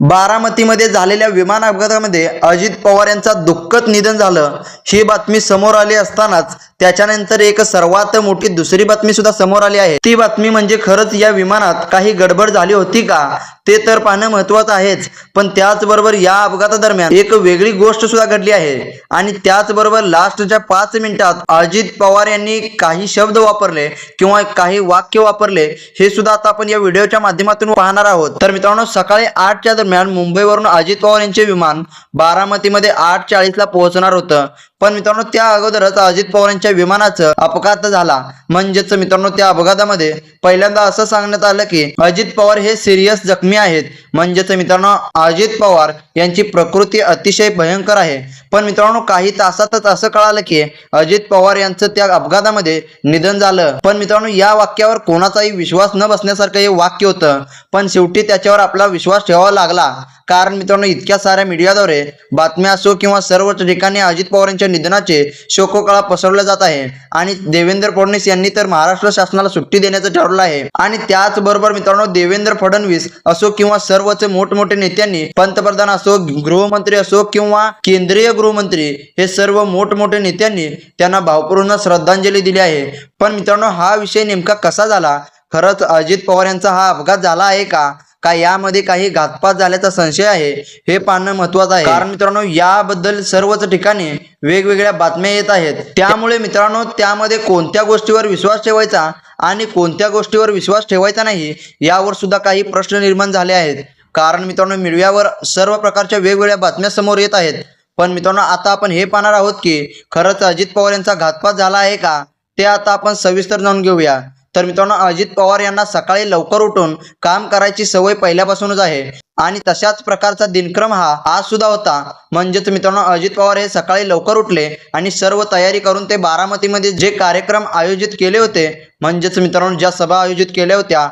बारामतीमध्ये झालेल्या विमान अपघातामध्ये अजित पवार यांचा दुःखद निधन झालं. ही बातमी समोर आली असतानाच त्याच्यानंतर एक सर्वात मोठी दुसरी बातमी सुद्धा समोर आली आहे. ती बातमी म्हणजे खरंच या विमानात काही गडबड झाली होती का? ते तर पाहणं महत्वाचं आहेच पण त्याचबरोबर या अपघातादरम्यान एक वेगळी गोष्ट सुद्धा घडली आहे. आणि त्याचबरोबर लास्टच्या पाच मिनिटात अजित पवार यांनी काही शब्द वापरले किंवा काही वाक्य वापरले हे सुद्धा आता आपण या व्हिडिओच्या माध्यमातून पाहणार आहोत. तर मित्रांनो सकाळी आठच्या दरम्यान मुंबईवरून अजित पवार यांचे विमान बारामतीमध्ये आठ चाळीसला पोहोचणार होतं. पण मित्रांनो त्या अगोदरच अजित पवारांच्या विमानाचं अपघात झाला. म्हणजेच मित्रांनो त्या अपघातामध्ये पहिल्यांदा असं सांगण्यात आलं की अजित पवार हे सिरियस जखमी आहेत. म्हणजेच मित्रांनो अजित पवार यांची प्रकृती अतिशय भयंकर आहे. पण मित्रांनो काही तासातच असं कळालं की अजित पवार यांचं त्या अपघातामध्ये निधन झालं. पण मित्रांनो या वाक्यावर कोणाचाही विश्वास न बसण्यासारखं हे वाक्य होतं. पण शेवटी त्याच्यावर आपला विश्वास ठेवावा लागला. कारण मित्रांनो इतक्या साऱ्या मीडियाद्वारे बातम्या असो किंवा सर्वच ठिकाणी अजित पवार यांच्या निधनाचे शोककळा पसरवला जात आहे. आणि देवेंद्र फडणवीस यांनी तर महाराष्ट्र शासनाला सुट्टी देण्याचं ठरवलं आहे. आणि त्याचबरोबर मित्रांनो देवेंद्र फडणवीस असो किंवा सर्वच मोठमोठे नेत्यांनी पंतप्रधान असो गृहमंत्री असो किंवा केंद्रीय गृहमंत्री हे सर्व मोठमोठे नेत्यांनी त्यांना भावपूर्ण श्रद्धांजली दिली आहे. पण मित्रांनो हा विषय नेमका कसा झाला? खरंच अजित पवार यांचा हा अपघात झाला आहे का? का यामध्ये काही घातपात झाल्याचा संशय आहे हे पाहणं महत्वाचं आहे. कारण मित्रांनो याबद्दल सर्वच ठिकाणी वेगवेगळ्या बातम्या येत आहेत. त्यामुळे मित्रांनो त्यामध्ये कोणत्या गोष्टीवर विश्वास ठेवायचा आणि कोणत्या गोष्टीवर विश्वास ठेवायचा नाही यावर सुद्धा काही प्रश्न निर्माण झाले आहेत. कारण मित्रांनो मीडियावर सर्व प्रकारच्या वेगवेगळ्या बातम्या समोर येत आहेत. पण मित्रांनो आता आपण हे पाहणार आहोत की खरंच अजित पवार यांचा घातपात झाला आहे का ते आता आपण सविस्तर जाणून घेऊया. तर मित्रांनो अजित पवार यांना सकाळी लवकर उठून काम करायची सवय पहिल्यापासूनच आहे. आणि तशाच प्रकारचा दिनक्रम हा आज सुद्धा होता. म्हणजेच मित्रांनो अजित पवार हे सकाळी लवकर उठले आणि सर्व तयारी करून ते बारामतीमध्ये जे कार्यक्रम आयोजित केले होते म्हणजेच मित्रांनो ज्या सभा आयोजित केल्या होत्या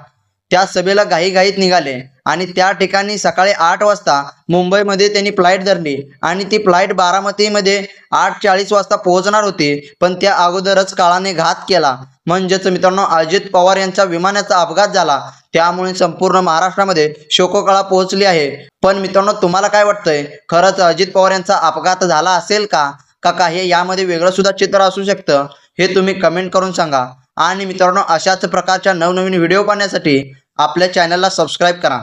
त्या सभेला घाईघाईत निघाले. आणि त्या ठिकाणी सकाळी आठ वाजता मुंबईमध्ये त्यांनी फ्लाईट धरली. आणि ती फ्लाईट बारामतीमध्ये आठ चाळीस वाजता पोहोचणार होती पण त्या अगोदरच काळाने घात केला. म्हणजेच मित्रांनो अजित पवार यांचा विमानाचा अपघात झाला. त्यामुळे संपूर्ण महाराष्ट्रामध्ये शोककळा पोहोचली आहे. पण मित्रांनो तुम्हाला काय वाटतंय? खरंच अजित पवार यांचा अपघात झाला असेल का? का काही यामध्ये वेगळं सुद्धा चित्र असू शकतं? हे तुम्ही कमेंट करून सांगा. आणि मित्रांनो अशाच प्रकारच्या नवनवीन व्हिडिओ पाहण्यासाठी आपल्या चॅनलला सबस्क्राईब करा.